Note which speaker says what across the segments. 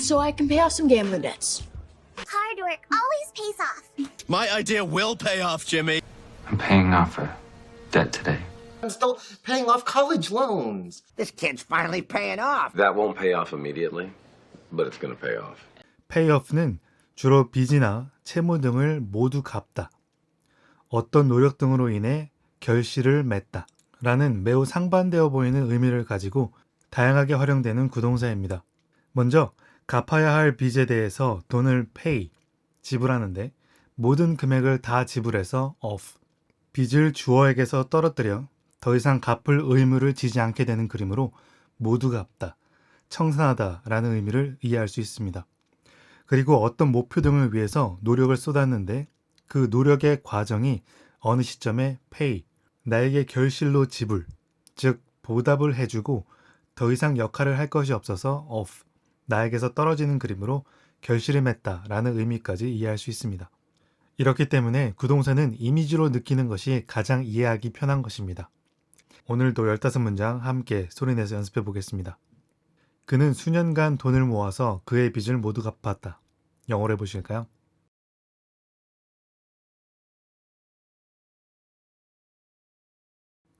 Speaker 1: so I can pay off some gambling debts.
Speaker 2: Hard work always pays off.
Speaker 3: My idea will pay off, Jimmy.
Speaker 4: I'm paying off a debt today.
Speaker 5: I'm still paying off college loans.
Speaker 6: This kid's finally paying off.
Speaker 7: That won't pay off immediately, but it's going to pay off.
Speaker 8: 페이오프는 주로 빚이나 채무 등을 모두 갚다. 어떤 노력 등으로 인해 결실을 맺다. 라는 매우 상반되어 보이는 의미를 가지고 다양하게 활용되는 구동사입니다. 먼저 갚아야 할 빚에 대해서 돈을 pay, 지불하는데 모든 금액을 다 지불해서 off, 빚을 주어에게서 떨어뜨려 더 이상 갚을 의무를 지지 않게 되는 그림으로 모두 갚다, 청산하다 라는 의미를 이해할 수 있습니다. 그리고 어떤 목표 등을 위해서 노력을 쏟았는데 그 노력의 과정이 어느 시점에 pay, 나에게 결실로 지불, 즉 보답을 해주고 더 이상 역할을 할 것이 없어서 off, 나에게서 떨어지는 그림으로 결실을 맺다 라는 의미까지 이해할 수 있습니다. 이렇기 때문에 구동사는 이미지로 느끼는 것이 가장 이해하기 편한 것입니다. 오늘도 15문장 함께 소리내서 연습해 보겠습니다. 그는 수년간 돈을 모아서 그의 빚을 모두 갚았다. 영어로 해보실까요?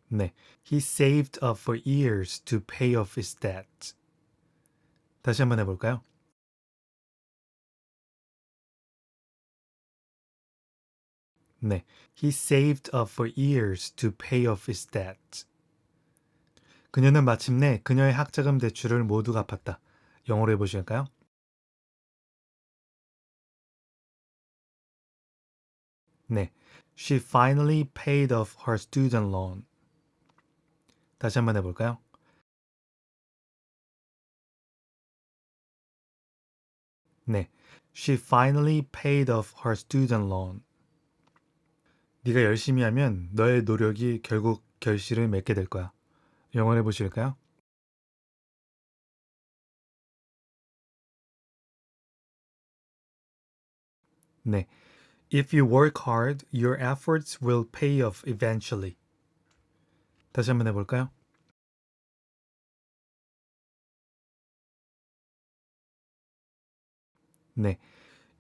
Speaker 8: 네, he saved up for years to pay off his debt. 다시 한번 해볼까요? 네, he saved up for years to pay off his debt. 그녀는 마침내 그녀의 학자금 대출을 모두 갚았다. 영어로 해보실까요? 네, she finally paid off her student loan. 다시 한번 해볼까요? 네, she finally paid off her student loan. 네가 열심히 하면 너의 노력이 결국 결실을 맺게 될 거야. 영어로 해보실까요? 네. If you work hard, your efforts will pay off eventually. 다시 한번 해볼까요? 네.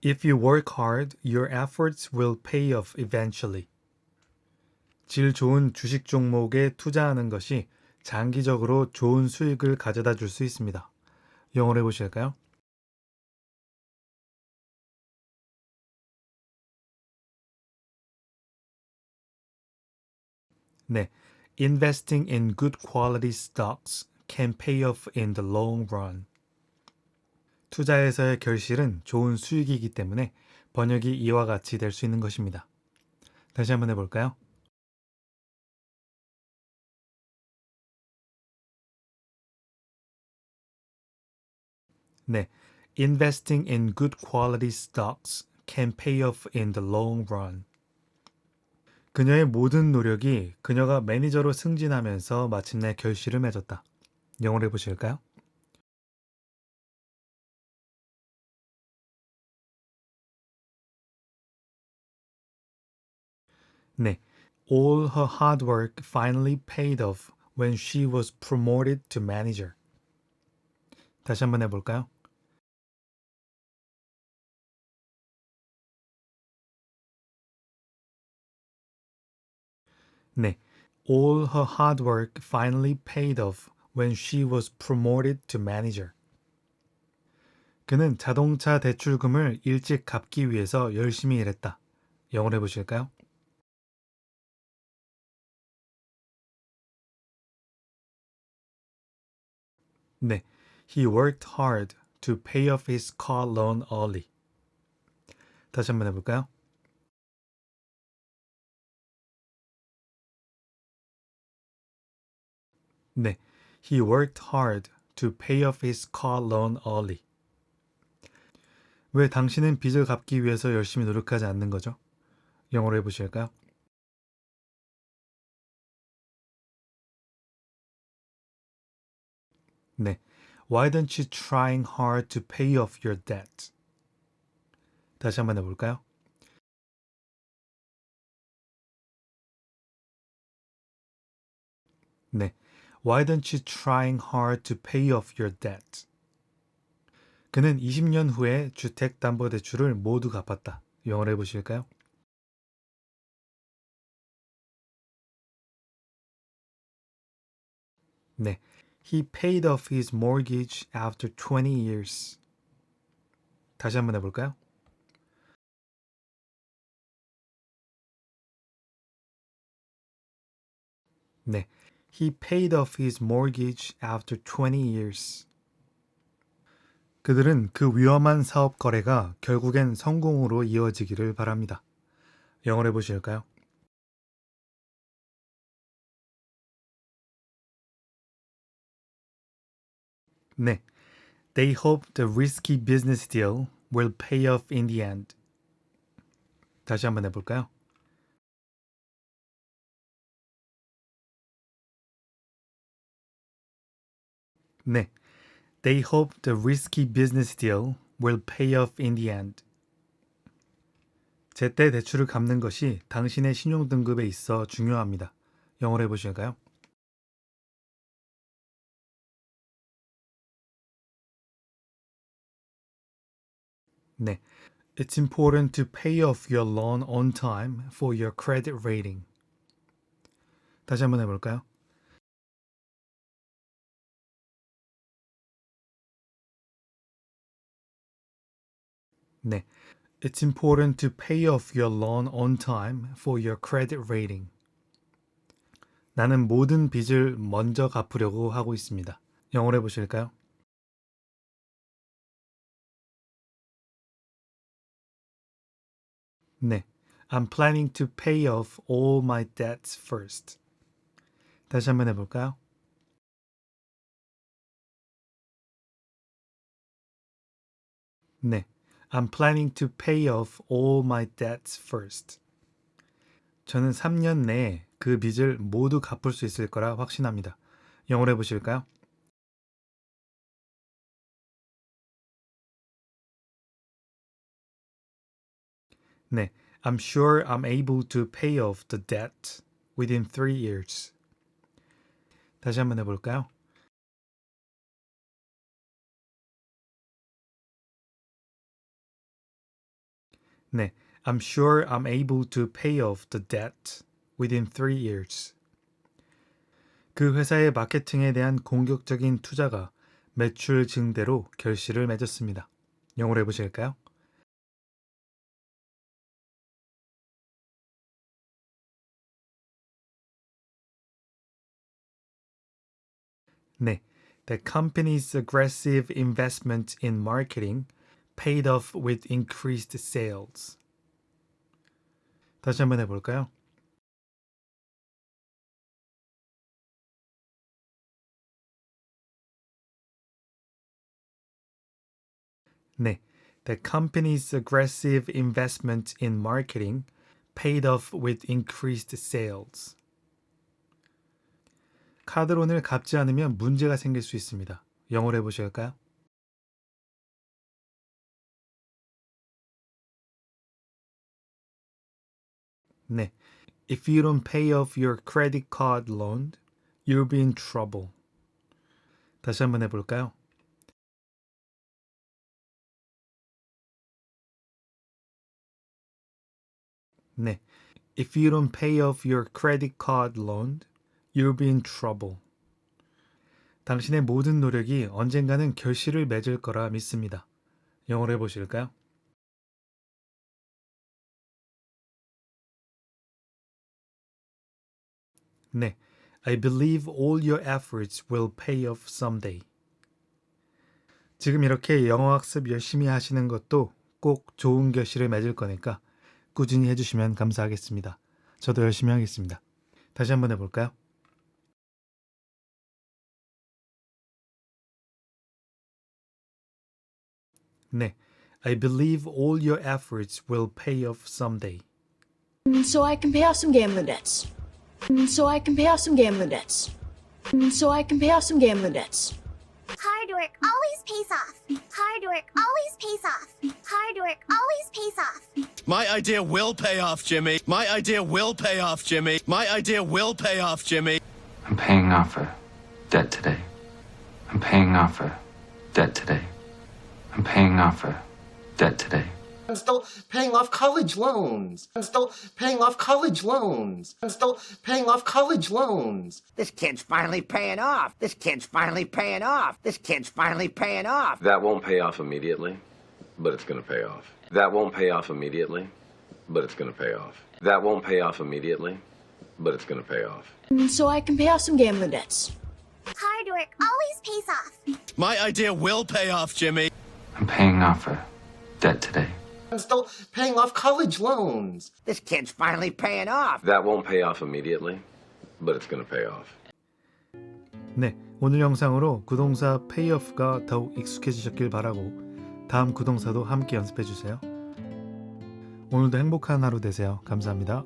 Speaker 8: If you work hard, your efforts will pay off eventually. 질 좋은 주식 종목에 투자하는 것이 장기적으로 좋은 수익을 가져다 줄 수 있습니다. 영어로 해보실까요? 네. Investing in good quality stocks can pay off in the long run. 투자에서의 결실은 좋은 수익이기 때문에 번역이 이와 같이 될 수 있는 것입니다. 다시 한번 해볼까요? 네. Investing in good quality stocks can pay off in the long run. 그녀의 모든 노력이 그녀가 매니저로 승진하면서 마침내 결실을 맺었다. 영어로 해보실까요? 네. All her hard work finally paid off when she was promoted to manager. 다시 한번 해볼까요? 네. All her hard work finally paid off when she was promoted to manager. 그는 자동차 대출금을 일찍 갚기 위해서 열심히 일했다. 영어로 해보실까요? 네. He worked hard to pay off his car loan early. 다시 한번 해볼까요? 네. He worked hard to pay off his car loan early. 왜 당신은 빚을 갚기 위해서 열심히 노력하지 않는 거죠? 영어로 해보실까요? 네. Why don't you trying hard to pay off your debt? 다시 한번 해볼까요? 네. Why don't you trying hard to pay off your debt? 그는 20년 후에 주택담보대출을 모두 갚았다. 영어로 해보실까요? 네. He paid off his mortgage after 20 years. 다시 한번 해볼까요? 네. He paid off his mortgage after 20 years. 그들은 그 위험한 사업 거래가 결국엔 성공으로 이어지기를 바랍니다. 영어로 해보실까요? 네. They hope the risky business deal will pay off in the end. 다시 한번 해볼까요? 네. They hope the risky business deal will pay off in the end. 제때 대출을 갚는 것이 당신의 신용 등급에 있어 중요합니다. 영어로 해보실까요? 네. It's important to pay off your loan on time for your credit rating. 다시 한번 해볼까요? 네. It's important to pay off your loan on time for your credit rating. 나는 모든 빚을 먼저 갚으려고 하고 있습니다. 영어로 해보실까요? 네. I'm planning to pay off all my debts first. 다시 한번 해볼까요? 네. I'm planning to pay off all my debts first. 저는 3년 내에 그 빚을 모두 갚을 수 있을 거라 확신합니다. 영어로 해보실까요? 네. I'm sure I'm able to pay off the debt within three years. 다시 한번 해볼까요? 네. I'm sure I'm able to pay off the debt within three years. 그 회사의 마케팅에 대한 공격적인 투자가 매출 증대로 결실을 맺었습니다. 영어로 해보실까요? 네. The company's aggressive investment in marketing paid off with increased sales. 다시 한번 해볼까요? 네. The company's aggressive investment in marketing paid off with increased sales. 카드론을 갚지 않으면 문제가 생길 수 있습니다. 영어로 해보실까요? 네. If you don't pay off your credit card loan, you'll be in trouble. 다시 한번 해볼까요? 네. If you don't pay off your credit card loan, you'll be in trouble. 당신의 모든 노력이 언젠가는 결실을 맺을 거라 믿습니다. 영어로 해보실까요? 네. I believe all your efforts will pay off someday. 지금 이렇게 영어 학습 열심히 하시는 것도 꼭 좋은 결실을 맺을 거니까 꾸준히 해주시면 감사하겠습니다. 저도 열심히 하겠습니다. 다시 한번 해볼까요? 네. I believe all your efforts will pay off someday.
Speaker 1: Mm, so I can pay off some gambling debts. Mm, so I can pay off some gambling debts. Mm, so I can pay off some gambling debts.
Speaker 2: Hard work always pays off. Hard work always pays off. Hard work always pays off.
Speaker 3: My idea will pay off, Jimmy. My idea will pay off, Jimmy. My idea will pay off, Jimmy.
Speaker 4: I'm paying off a debt today. I'm paying off a debt today. I'm paying off a debt today.
Speaker 5: I'm still paying off college loans. I'm still paying off college loans. I'm still paying off college loans.
Speaker 6: This kid's finally paying off. This kid's finally paying off. This kid's finally paying off.
Speaker 7: That won't pay off immediately, but it's going to pay off. That won't pay off immediately, but it's going to pay off. That won't pay off immediately, but it's going to pay off.
Speaker 1: Mm, so I can pay off some gambling debts.
Speaker 2: Hard work always pays off.
Speaker 3: My idea will pay off, Jimmy.
Speaker 4: I'm paying off a debt today.
Speaker 5: I'm still paying off college loans.
Speaker 6: This kid's finally paying off.
Speaker 7: That won't pay off immediately, but it's going to pay off.
Speaker 8: 네, 오늘 영상으로 구동사 페이오프가 더욱 익숙해지셨길 바라고 다음 구동사도 함께 연습해 주세요. 오늘도 행복한 하루 되세요. 감사합니다.